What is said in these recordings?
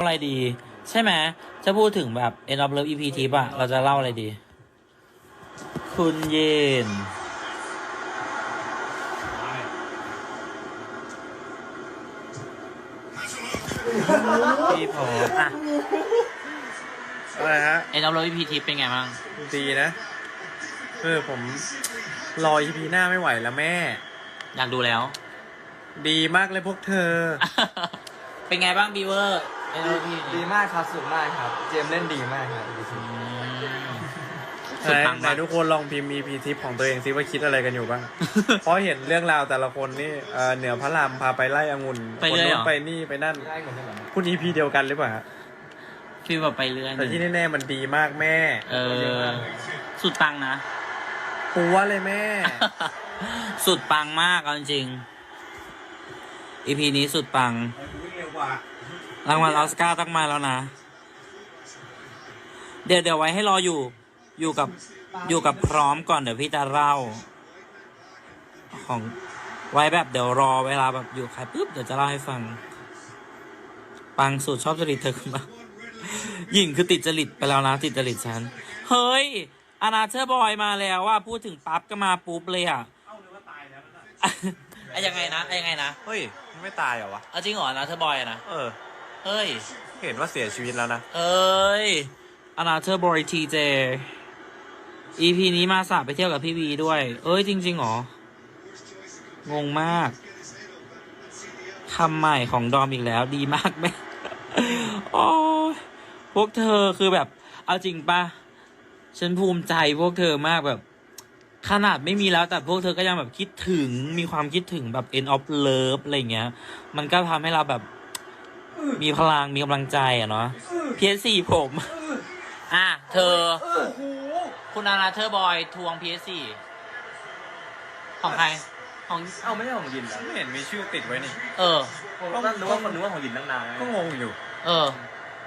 อะไรดี ใช่ไหมจะพูดถึงแบบ End of Love EP ทิปอะเราจะเล่าอะไรดี คุณเย็น พี่พออะอะไรฮะ End of Love EP ทิปเป็นไงบ้างดีนะเออผมรอ EP หน้าไม่ไหวแล้วแม่ อยากดูแล้ว ดีมากเลยพวกเธอ เป็นไงบ้างบีเวอร์ End of Love EP ดีมากครับสุดมากครับ เจมส์เล่นดีมากครับสุดไหนปังไหนมาก ทุกคนลองพิมพ์ EP ทิปของตัวเองซิว่าคิดอะไรกันอยู่บ้าง เพราะเห็นเรื่องราวแต่ละคนนี่เอ่อเหนือพระรามพาไปไล่องุ่นไปคนเรื่อยนู้เหรนอไปนี่ไปนั่นได้เหมือนกันเหรอคุณ EP เดียวกันหรือเปล่าฮะฟีลแบบไปเรื่อยแต่ที่แน่ๆมันดีมากแม่เออ สุดปังนะ ปัวเลยแม่ สุดปังมากเอาจริงๆ EP นี้สุดปังรา งวัลออสการ์ต้องมาแล้วนะ เดี๋ยวเดี๋ยวไว้ให้รออยู่ อยู่กับ อยู่กับพร้อมก่อนเดี๋ยวพี่จะเล่า ของไว้แบบเดี๋ยวรอเวลาแบบอยู่ใครปุ๊บเดี๋ยวจะเล่าให้ฟัง ปังสุดชอบจริตเธอขึ้นมาหญิงคือติดจริตไปแล้วนะติดจริตฉัน เฮ้ยอนาเธอร์บอยมาแล้วว่าพูดถึงปั๊บก็มาปุ๊บเลยอะไอ้ยังไงนะไอ้ยังไงนะ เฮ้ยมันไม่ตายเหรอวะเอาจริงเหรออนาเธอร์บอยอะนะ เออ เฮ้ย เห็นว่าเสียชีวิตแล้วนะ เอ้ยอนาเธอร์บอยทีเจ EP นี้มาสาไปเที่ยวกับพี่วีด้วย เอ้ยจริงๆเหรอ งงมากคำใหม่ของดอมอีกแล้ว ดีมากแม่โอ้ยพวกเธอคือแบบ เอาจริงปะฉันภูมิใจพวกเธอมากแบบ ขนาดไม่มีแล้วแต่พวกเธอก็ยังแบบคิดถึงมีความคิดถึงแบบ end of love อะไรเงี้ย มันก็ทำให้เราแบบ มีพลังมีกำลังใจอะเนาะ PS4 ผม อะ เธอ คุณอาราเธอร์บอยทวง PS4 ของใคร ของ เอ้าไม่ใช่ของยินเหรอไม่เห็นมีชื่อติดไว้นี่เออผมก็รู้ว่าคนนึกว่าของยินตั้งนานก็งงอยู่เออ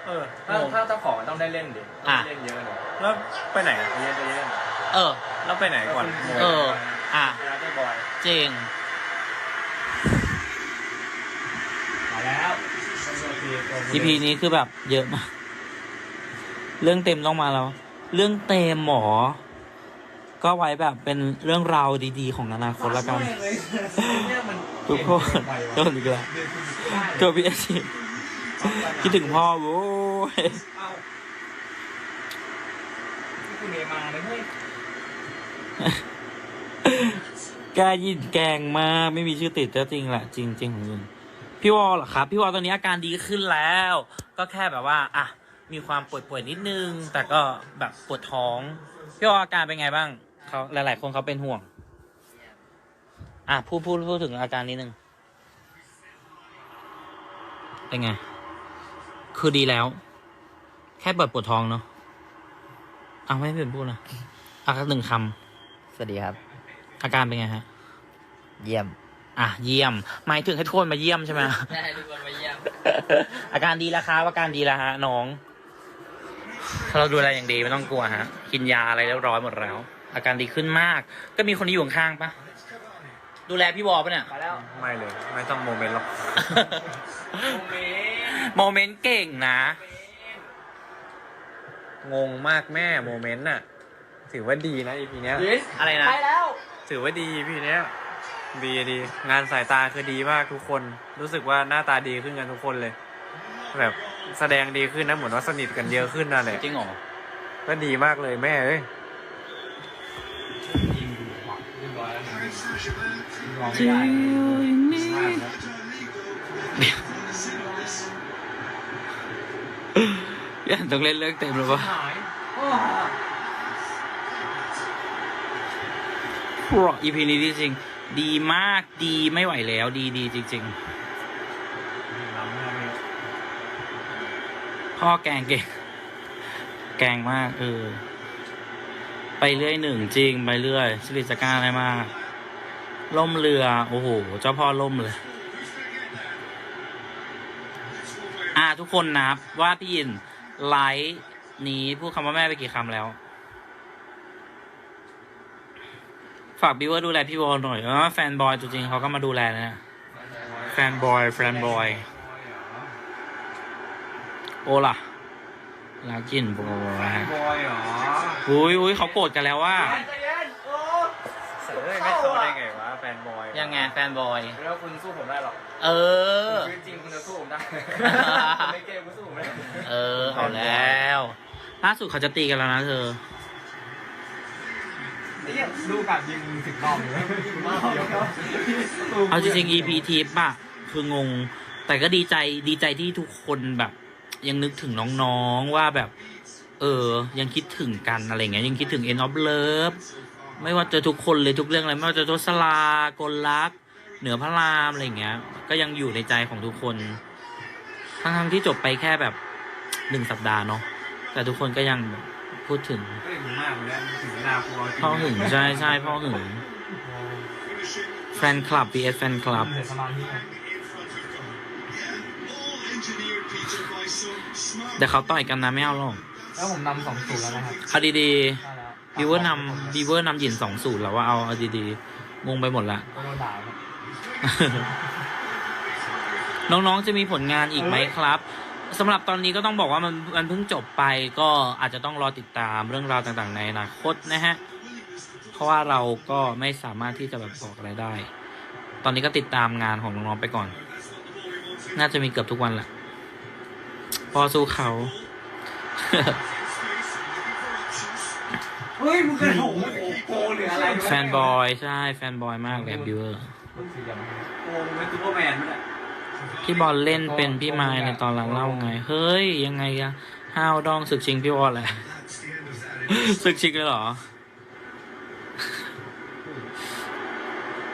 เออถ้าถ้าเจ้าของมันต้องได้เล่นดิต้องอะได้เล่นเยอะเลยแล้วไปไหนอะเยอะจะเยอะเออ แล้วไปไหนก่อนเออ อะ เวลาได้บอย จริง มาแล้ว EP นี้คือแบบเยอะมาก เรื่องเต็มต้องมาแล้ว เรื่องเต็มหมอ ก็ไว้แบบเป็นเรื่องราวดีๆ ของอนาคตละกันเนี่ยมันทุกคนโดนอีกแล้วตัวพี่เอสคิดถึงพ่อโว้ยเอ้าที่คุณเอมาเลยเฮ้ยแกยินแกงมากไม่มีชื่อติดก็จริงแหละ จริงจริงของคุณ พี่วอลเหรอครับ พี่วอลตอนนี้อาการดีขึ้นแล้ว ก็แค่แบบว่า อะ มีความป่วยๆนิดนึง แต่ก็แบบปวดท้อง พี่วอลอาการเป็นไงบ้างเขาหลาย ๆ คนเขาเป็นห่วง อะพูดพูดพูดถึงอาการนิดนึง เป็นไง คือดีแล้ว แค่ปวดปวดท้องเนาะเอาไม่เป็นพูดนะอะหนึ่งคสวัสดีครับำอาการเป็นไงฮะ เยี่ยม อะเยี่ยมหมายถึงให้ทุกคนมาเยี่ยมใช่ไหมใช่ทุกคนมาเยี่ยม อาการดีแล้วครับอาการดีแล้วฮะน้อง เราดูแลอย่างดีไม่ต้องกลัวฮะ กินยาอะไรเรียบร้อยหมดแล้ว อาการดีขึ้นมาก ก็มีคนที่อยู่ข้างๆปะดูแลพี่วอปะเนี่ย มาแล้วไม่เลย ไม่ต้องโมเมนต์หรอกโมเมนต์โมเมนต์เก่งนะ งงมากแม่โมเมนต์น่ะ ถือว่าดีนะ EP เนี้ยยินอะไรนะ ไปแล้ว ถือว่าดี EP เนี้ย ดีดี งานสายตาคือดีมากทุกคน รู้สึกว่าหน้าตาดีขึ้นกันทุกคนเลย แบบแสดงดีขึ้นนะเหมือนว่าสนิทกันเยอะขึ้นนั่นแหละจริงเหรอก็ดีมากเลยแม่เอ้ยจริงยันต้องเล่นเรื่องเต็มหรือวะหายพรอ EP นี้ดีจริง ดีมากดีไม่ไหวแล้ว ดีดีจริง ๆ พ่อแกงเก่งแกงมากเออไปเรื่อยหนึ่งจริง ไปเรื่อยสิริสกาอะไรมากล่มเรือ โอ้โห เจ้าพ่อล่มเลยอ่าทุกคนนับว่าพี่ยินไลฟ์นี้พูดคำว่าแม่ไปกี่คำแล้ว ฝากบิวเวอร์ดูแลพี่วอลหน่อยเออแฟนบอยตัวจริงเขาก็มาดูแลนะแฟนบอยแฟนบอยโอล่ะลากินบอยบอยเหรออุ้ยอุ้ยเขาโกรธกันแล้วว่าใจเย็นโอ้เสือไม่เข้าได้ไงวะแฟนบอยยังไงแฟนบอยแล้วคุณสู้ผมได้หรอเออชีวิตจริงคุณจะสู้ผมได้ในเกมคุณสู้ผมไม่ได้เออเอาแล้ว ล่าสุดเขาจะตีกันแล้วนะเธอ นี่ดูการยิงสิบรอบเลยรอบเดียวเอาจริงๆ EP ทิปอะคืองง แต่ก็ดีใจดีใจที่ทุกคนแบบ ยังนึกถึงน้องๆว่าแบบ เออ ยังคิดถึงกันอะไรเงี้ยยังคิดถึง End of Love ไม่ว่าจะทุกคนเลยทุกเรื่องอะไรไม่ว่าจะโจสลากลลักเหนือพระรามอะไรเงี้ย ก็ยังอยู่ในใจของทุกคน ทั้งๆที่จบไปแค่แบบหนึ่งสัปดาห์เนาะแต่ทุกคนก็ยังแบบ พูดถึงก็ถึงมากเลยถึงนาครัวจริงพ่อหึงใช่ใช่พ่อหึงแฟนคลับ vs แฟนคลับเสียสมาธิเดี๋ยวเขาต่อยกันนะไม่เอาหรอกแล้วผมนำสองศูนย์แล้วนะครับเอาดีได้แล้วๆบีเวอร์นำบีเวอร์นำหยินสองสูตรแล้วว่าเอาเอาดีๆงงไปหมดละก็โดนด่าครับน้องๆจะมีผลงานอีกไหมครับ สำหรับตอนนี้ก็ต้องบอกว่ามันมันเพิ่งจบไปก็อาจจะต้องรอติดตามเรื่องราวต่างๆ ในอนาคตนะฮะ เพราะว่าเราก็ไม่สามารถที่จะแบบบอกอะไรได้ ตอนนี้ก็ติดตามงานของน้องๆไปก่อน น่าจะมีเกือบทุกวันแหละ พอสู้เขา เฮ้ยมึงกระโถงโกหรืออะไรแฟนบอย ใช่ แฟนบอยมากเลยบิวเวอร์โอ้เป็นซูเปอร์แมนมั้ยเนี่ย พี่บอลเล่นเป็นพี่ไม้ในตอนหลังเล่าไง เฮ้ย ยังไงอะห้าวดองศึกชิงพี่บอลแหละศึกชิงเลยเหรอ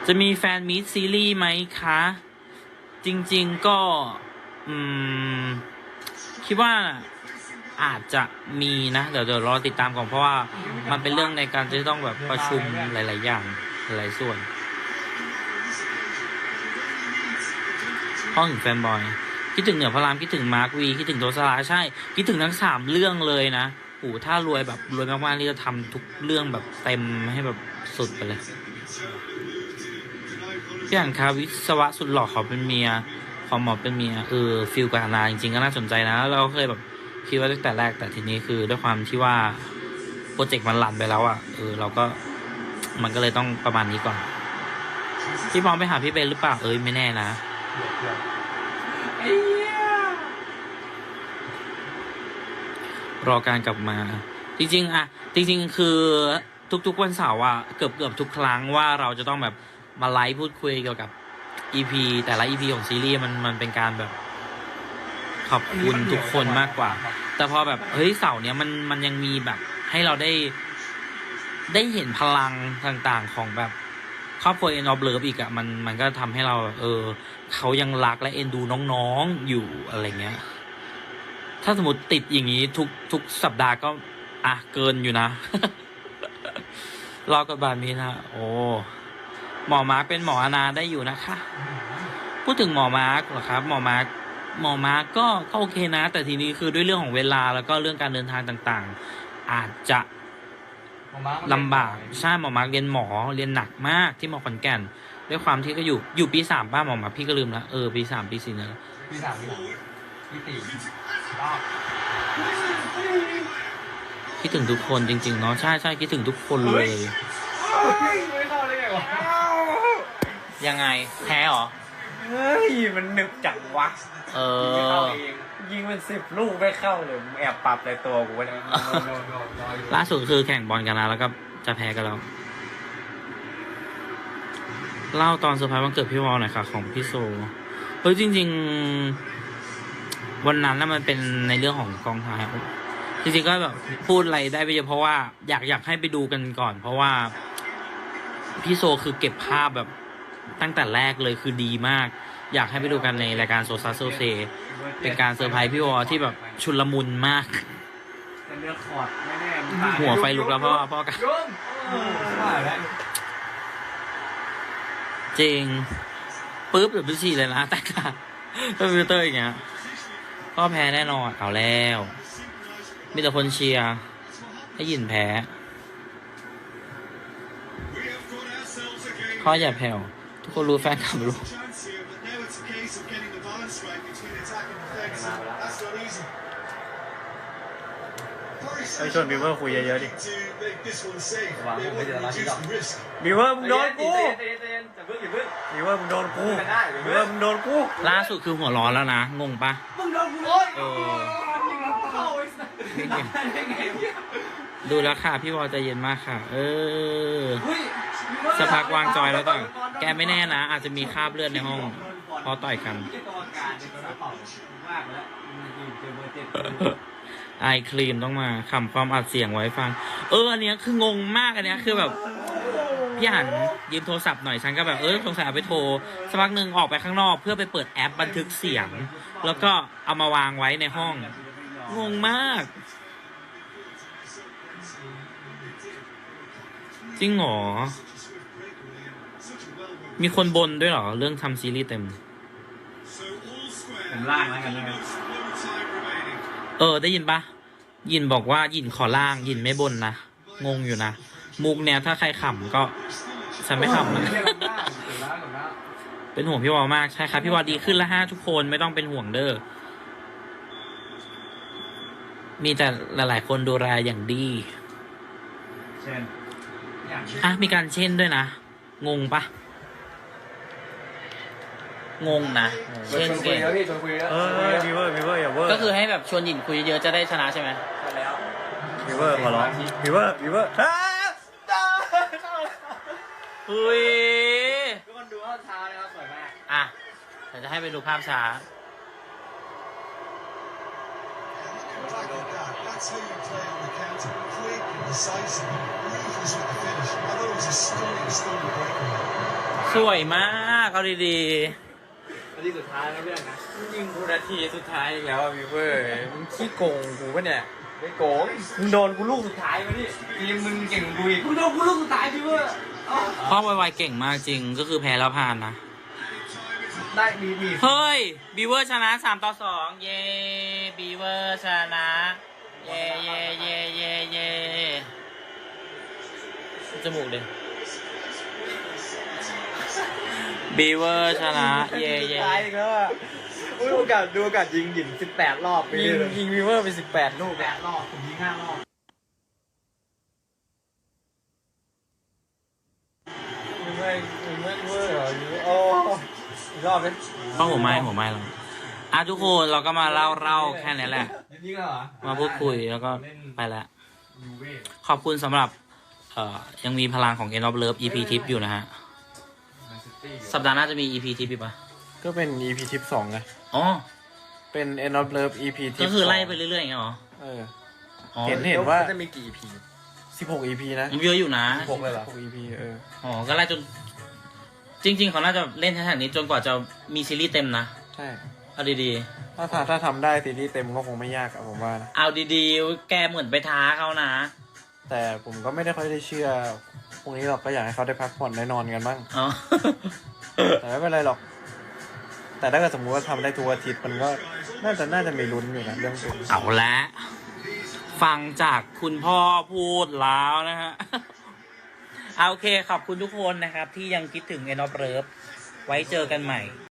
จะมีแฟนมีตซีรีส์ไหมคะ จริง ๆ ก็ อืม คิดว่าอาจจะมีนะเดี๋ยวเดี๋ยวรอติดตามก่อนเพราะว่ามันเป็นเรื่องในการที่ต้องแบบประชุมหลาย ๆ อย่างหลายๆส่วน ห้องถึงแฟนบอย คิดถึงเหนือพระรามคิดถึงมาร์ควีคิดถึงโดสลาใช่ คิดถึงทั้งสามเรื่องเลยนะโอ้ถ้ารวยแบบรวยมากๆนี่จะทำทุกเรื่องแบบเต็มให้แบบสุดไปเลยพี่อ่านคาวิศวะสุดหล่อขอเป็นเมียขอหมอเป็นเมียเออฟิลกับอานาจริงๆก็น่าสนใจนะ เราเคยแบบคิดว่าตั้งแต่แรกแต่ทีนี้คือด้วยความที่ว่าโปรเจกต์มันหลันไปแล้วอะ่ะเออเราก็มันก็เลยต้องประมาณนี้ก่อน พี่พร้อมไปหาพี่เบนหรือเปล่าเอ้ยไม่แน่นะ รอการกลับมา จริงๆอะจริง ๆ คือทุกๆวันเสาร์อะเกือบเกือบทุกครั้งว่าเราจะต้องแบบมาไลฟ์พูดคุยเกี่ยวกับ EP แต่ละ EP ของซีรีส์มันมันเป็นการแบบ ขอบคุณทุกคนมากกว่า แต่พอแบบเฮ้ยเสาร์เนี้ยมันมันยังมีแบบ ให้เราได้ได้เห็นพลังต่างๆของแบบ ครอบครัวเอ็นออฟเลิฟอีกอะมันมันก็ทำให้เราเออเขายังรักและเอ็นดูน้องๆอยู่อะไรเงี้ย ถ้าสมมติติดอย่างนี้ทุกทุกสัปดาห์ก็ อะเกินอยู่นะรอกดบบาทมีนะโอ้หมอมาร์คเป็นหมออนาได้อยู่นะคะ พูดถึงหมอมาร์คเหรอครับ หมอมาร์คหมอมาร์คก็ก็โอเคนะ แต่ทีนี้คือด้วยเรื่องของเวลาแล้วก็เรื่องการเดินทางต่าง ๆ อาจจะ ลำบากใช่หมอมาร์คเรียนหมอเรียนหนักมากที่มอขอนแก่น ด้วยความที่ก็อยู่อยู่ปีสามป้าหมอมาร์คพี่ก็ลืมละเออปีสามปีสี่เนี่ยพี่สามพี่สามพี่สี่รอบคิดถึงทุกคนจริงๆเนาะใช่ใช่คิดถึงทุกคนเลยไม่เข้าเลยไงวะยังไงแพ้เหรอ เฮ้ย มันนึกจังวะ เอไม่เข้าอ เองยิงมันสิบลูกไม่เข้าเลยมึงแอบปรับในตัวกูวะเนี่ยล่าสุดคือแข่งบอลกันนะแล้วก็จะแพ้กันแล้ว เล่าตอนเซอร์ไพรส์วันเกิดพี่วอลหน่อยค่ะ ของพี่โซเฮ้ยจริง ๆ วันนั้นน่ะมันเป็นในเรื่องของกองถ่ายจริงๆก็แบบพูดอะไรได้ไปเยอะเพราะว่าอยากอยากให้ไปดูกันก่อน เพราะว่าพี่โซคือเก็บภาพแบบตั้งแต่แรกเลยคือดีมาก อยากให้ไปดูกันในรายการโซซาโซเซเป็นการเซอร์ไพรส์พี่วอที่แบบชุลมุนมากจะเลือกคอร์ดไม่แน่มึงตายหัวไฟลุกแล้วพ่อพ่อกันยุ่งว่าแล้วจริงปุ๊บเดี๋ยวไปฉี่เลยนะแต่ค่ะถ้าฟิลเตอร์อย่างเงี้ยก็แพ้แน่นอนเอาแล้ว มีแต่คนเชียร์ให้ยินแพ้ข้ออย่าแผ่วทุกคนรู้แฟนคลับรู้ ไปชวนบิวเวอร์คุยเยอะๆดิวางผมไม่ได้รับที่ดอกบิวเวอร์มึงโดนกูเย็นเย็นเย็นจะเพิ่งอย่าเพิ่งบิวเวอร์มึงโดนกูคุยกันได้บิวเวอร์มึงโดนกูล่าสุดคือหัวร้อนแล้วนะงงปะมึงโดนกูโอ้ยเออเข้าไอ้สัสได้ไงเนี่ยดูแล้วค่ะ พี่วอลใจเย็นมากค่ะ เออเฮ้ยสักพักวางจอยแล้วต่อยแกไม่แน่นะ อาจจะมีคราบเลือดในห้องเพราะต่อยกัน ไอคลีนต้องมาขำความอัดเสียงไว้ฟัง เอออันเนี้ยคืองงมากอันเนี้ยคือแบบพี่หันยืมโทรศัพท์หน่อยฉันก็แบบเออสงสัยเอาไปโทรสักพักหนึ่งออกไปข้างนอก เพื่อไปเปิดแอปบันทึกเสียง แล้วก็เอามาวางไว้ในห้อง งงมาก จริงเหรอ มีคนบนด้วยเหรอ เรื่องทำซีรีส์เต็ม ผมล่างแล้วกันนะครับ เออ ได้ยินปะยินบอกว่ายินขอล่างยินไม่บนนะ งงอยู่นะ มุกเนี้ยถ้าใครขำก็ฉันไม่ขำนะเป็นห่วงพี่วอลมากใช่ครับพี่วอลดีขึ้นแล้วฮะทุกคนไม่ต้องเป็นห่วงเด้อมีแต่หลายๆคนดูแลอย่างดีเช่นอย่างอะมีการเช่นด้วยนะ งงปะ งงนะเช่นเก่งพี่ชวนคุยแล้วเออบิวเวอร์บิวเวอร์อย่าเวอร์ก็คือให้แบบชวนหยินคุยเยอะๆจะได้ชนะใช่ไหมแล้วบิวเวอร์ขอร้องบิวเวอร์บิวเวอร์อ้าเฮ้ยทุกคนดูว่าเท้านะครับสวยมากอะเดี๋ยวจะให้ไปดูภาพช้า That's how you play on the counter. Quick and decisive. Ruthless with the finish. I thought it was a stunning, stunning breakaway. สวยมากเอาดี นาทีสุดท้ายนะเพื่อนนะยิงกูนาทีสุดท้ายอีกแล้วอะบิวเวอร์มึงขี้โกงกูปะเนี่ยไม่โกงมึงโดนกูลูกสุดท้ายตายมาดิทีมมึงเก่งกว่ากูอีกมึงโดนกูลูกสุดท้ายพี่เว้ยๆพ่อไวๆเก่งมากจริงก็คือแพ้แล้วผ่านนะ ได้มีมีเฮ้ยบีเวอร์ชนะสามต่อสองเย้บีเวอร์ชนะ เย้เย้เย้เย้เย้จมูกเลย บีเวอร์ชนะ เย้เย้ตายอีกแล้วอะอุ้ยโอกาสดูโอกาสยิงหยิน18รอบไปยิงเลยยิงบิวเวอร์ไปสิบแปดลูกแปดรอบผมยิงห้ารอบมึงไม่มึงไม่เวอร์เหรอยิงโอ้อีกรอบไหมเข้าหัวไม้หัวไม้เราอะทุกคนเราก็มาเล่าเล่าแค่นี้แหละ ยิงเหรอมาพูดคุยแล้วก็ไปแล้วยูเว่ขอบคุณสำหรับ เอ่อยังมีพลังของ End of Love EP ทิปอยู่นะฮะแมนซิตี้ สัปดาห์หน้าจะมี EP ทิปอีกปะก็เป็น EP ทิปสองไง อ๋อ เป็น End of Love EP ทิปก็คือไล่ไปเรื่อยๆอย่างเงี้ยเหรอเออ อ๋อเห็นเห็นว่าจะมีกี่ EP 16 EP นะมันเยอะอยู่นะหกเลยเหรอ16 EP เออ อ๋อ ก็ไล่จน จริง ๆ เขาน่าจะเล่นแค่นี้จนกว่าจะมีซีรีส์เต็มนะ ใช่ เอาดีถ้าถ้าถ้าทำได้ซีรีส์เต็มก็คงไม่ยากอะผมว่านะ ๆ เอาดีๆ แกเหมือนไปท้าเขานะ แต่ผมก็ไม่ได้ค่อยได้เชื่อ พวกนี้หรอกก็อยากให้เขาได้พักผ่อนได้นอนกันบ้าง อ๋อ แต่ไม่เป็นไรหรอก แต่ถ้าเกิดสมมติว่าทำได้ทุกอาทิตย์มันก็น่าจะน่าจะมีลุ้นอยู่นะเรื่องเป็นเอาละ ฟังจากคุณพ่อพูดแล้วนะฮะ เอาโอเค ขอบคุณทุกคนนะครับ ที่ยังคิดถึง End of Love ไว้เจอกันใหม่